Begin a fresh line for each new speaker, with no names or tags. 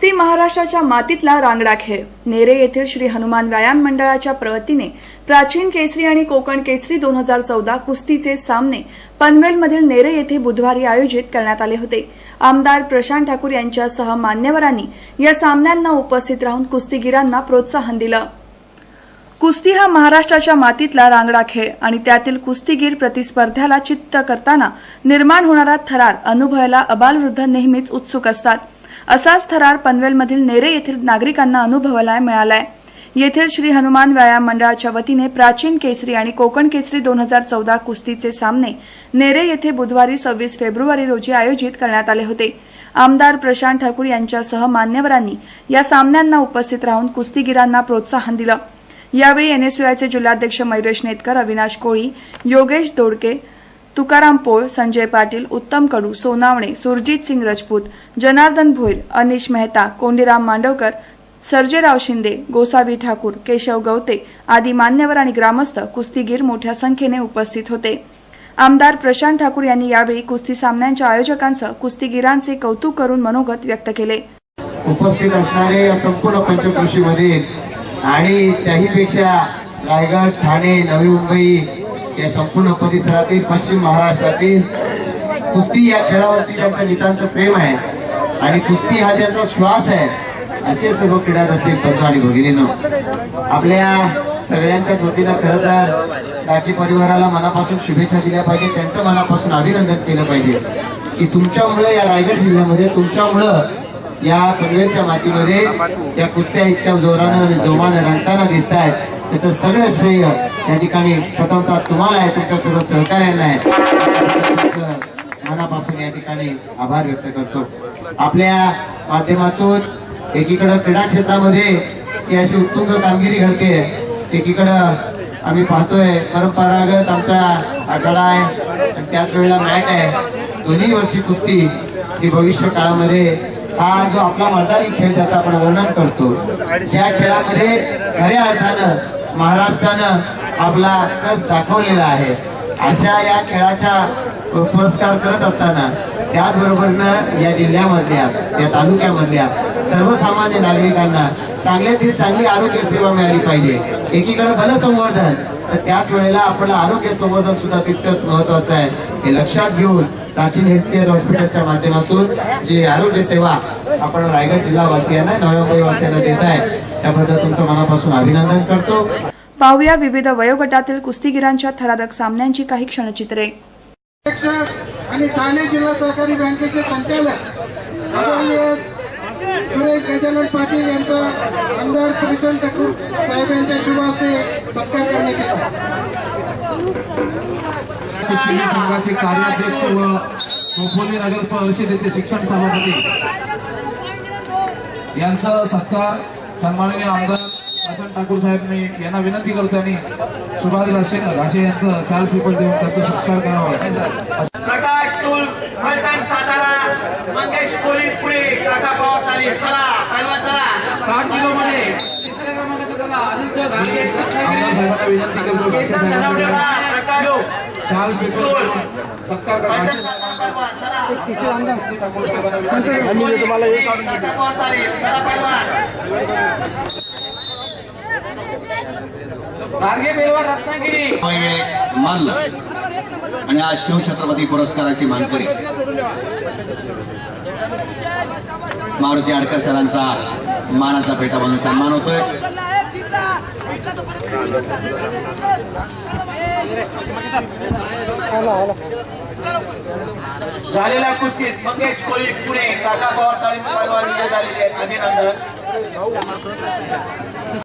कुस्ती महाराष्ट्राच्या मातीतला रांगडा खेळ. नेरे येथील श्री हनुमान व्यायाम मंडळाच्या प्रवतीने प्राचीन केसरी आणि कोकण केसरी दोन हजार चौदा कुस्तीचे सामने पनवेलमधील नेरे येथे बुधवारी आयोजित करण्यात आले होते. आमदार प्रशांत ठाकूर यांच्यासह मान्यवरांनी या सामन्यांना उपस्थित राहून कुस्तीगीरांना प्रोत्साहन दिलं. कुस्ती हा महाराष्ट्राच्या मातीतला रांगडा खेळ आणि त्यातील कुस्तीगीर प्रतिस्पर्ध्याला चित्त करताना निर्माण होणारा थरार अनुभवायला अबालवृद्ध नेहमीच उत्सुक असतात. असाच थरार पनवेलमधील नेरे येथील नागरिकांना अनुभवायला मिळालाय. येथील श्री हनुमान व्यायाम मंडळाच्या वतीने प्राचीन केसरी आणि कोकण केसरी दोन हजार चौदा कुस्तीचे सामने नेरे येथे बुधवारी सव्वीस फेब्रुवारी रोजी आयोजित करण्यात आले होते. आमदार प्रशांत ठाकूर यांच्यासह मान्यवरांनी या सामन्यांना उपस्थित राहून कुस्तीगिरांना प्रोत्साहन दिलं. यावेळी एनएसयूआयचे जिल्हाध्यक्ष मयुरेश नेतकर अविनाश कोळी योगेश दोडके तुकाराम पोळ संजय पाटील उत्तम कडू सोनावणे सुरजित सिंग रजपूत जनार्दन भोईर अनिश मेहता कोंडीराम मांडवकर सर्जेराव शिंदे गोसावी ठाकूर केशव गवते आदी मान्यवर आणि ग्रामस्थ कुस्तीगीर मोठ्या संख्येने उपस्थित होते. आमदार प्रशांत ठाकूर यांनी यावेळी कुस्ती सामन्यांच्या आयोजकांसह कुस्तीगिरांचे कौतुक करून मनोगत व्यक्त केले.
उपस्थित असणारे या संपूर्ण पंचकृषीमध्ये आणि त्याहीपेक्षा रायगड ठाणे नवी मुंबई या संपूर्ण परिसरातील पश्चिम महाराष्ट्रातील कुस्ती या खेळावरती त्यांचं नितांत प्रेम आहे. आणि कुस्ती हा त्यांचा श्वास आहे असे सर्व क्रीडा रसिक बंधू आणि भगिनीनं आपल्या सगळ्यांच्या कृतीला खरं तर टाकी परिवाराला मनापासून शुभेच्छा दिल्या पाहिजे त्यांचं मनापासून अभिनंदन केलं पाहिजे की तुमच्यामुळे या रायगड जिल्ह्यामध्ये तुमच्यामुळं या पनवेलच्या मातीमध्ये त्या कुस्त्या इतक्या जोरानं जोमानं रंगताना दिसत आहेत त्याचं सगळं श्रेय त्या ठिकाणी प्रथमतः तुम्हाला आहे तुमच्या सर्व सहकार्यांना आहे. मनापासून या ठिकाणी आभार व्यक्त करतो. आपल्या माध्यमातून एकीकडं क्रीडा क्षेत्रामध्ये ही अशी उत्तुंग कामगिरी घडते. एकीकडं आम्ही पाहतोय परंपरागत आमचा आखाडा आहे आणि त्याच वेळेला मॅट आहे. दोन्ही वरची कुस्ती ही भविष्य काळामध्ये हा जो आपला मैदानी खेळ ज्याचं आपण वर्णन करतो ज्या खेळामध्ये खऱ्या अर्थानं महाराष्ट्रानं आपला कस दाखवलेला आहे. अशा या खेळाच्या पुरस्कार करत असताना त्याचबरोबरनं या जिल्ह्यामधल्या या तालुक्यामधल्या सर्वसामान्य नागरिकांना चांगल्यातील चांगली आरोग्य सेवा मिळाली पाहिजे. एकीकडे बलसंवर्धन तर त्याच वेळेला आपलं आरोग्य संवर्धन सुद्धा तितकंच महत्वाचं आहे. हे लक्षात घेऊन प्राचीन हेल्थकेअर हॉस्पिटलच्या माध्यमातून जी आरोग्य सेवा आपण रायगड जिल्हा वासियांना नव्या वासियांना देत आहे त्याबद्दल तुमचं मनापासून अभिनंदन करतो.
पाहूया विविध वयोगटातील कुस्तीगिरांच्या थरारक सामन्यांची काही क्षणचित्रे.
अध्यक्ष आणि ठाणे जिल्हा सहकारी बँकेचे संचालक सुरेश गजानन पाटील यांचा आमदार प्रशांत ठाकूर साहेब यांच्या शुभ हस्ते सत्कार करण्यात
संघाचे कार्याध्यक्ष व खोपोली नगर परिषदेचे शिक्षण सभापती. यांचा सत्कार सन्माननीय आमदार प्रशांत ठाकूर साहेब मी यांना विनंती करतो आणि सुभाष घासे घासे यांचं शाल पेपर देऊन त्यांचा सत्कार करावा.
प्रकाश टूल फलटण सातारा मंगेश कोळी पुढे टाटा पॉवर चालेल चला पैलवान चला.
साठ किलो मध्ये. आमदार साहेबांना विनंती करतो घासे साहेबांना
चला, प्रकाश
शाल पेपर देऊन सत्कार करा घासे
टाटा पॉवर चालेल चला पैलवान मार्गे बेलवा रत्नागिरी.
एक मान आणि आज शिवछत्रपती पुरस्काराची मानकरी मारुती आडकर सरांचा मानाचा पेटा बांधून सन्मान होतोय.
झालेल्या कुस्तीत मंगेश कोळी पुणे टाटा पॉवर विजय झालेले अभिनंदन.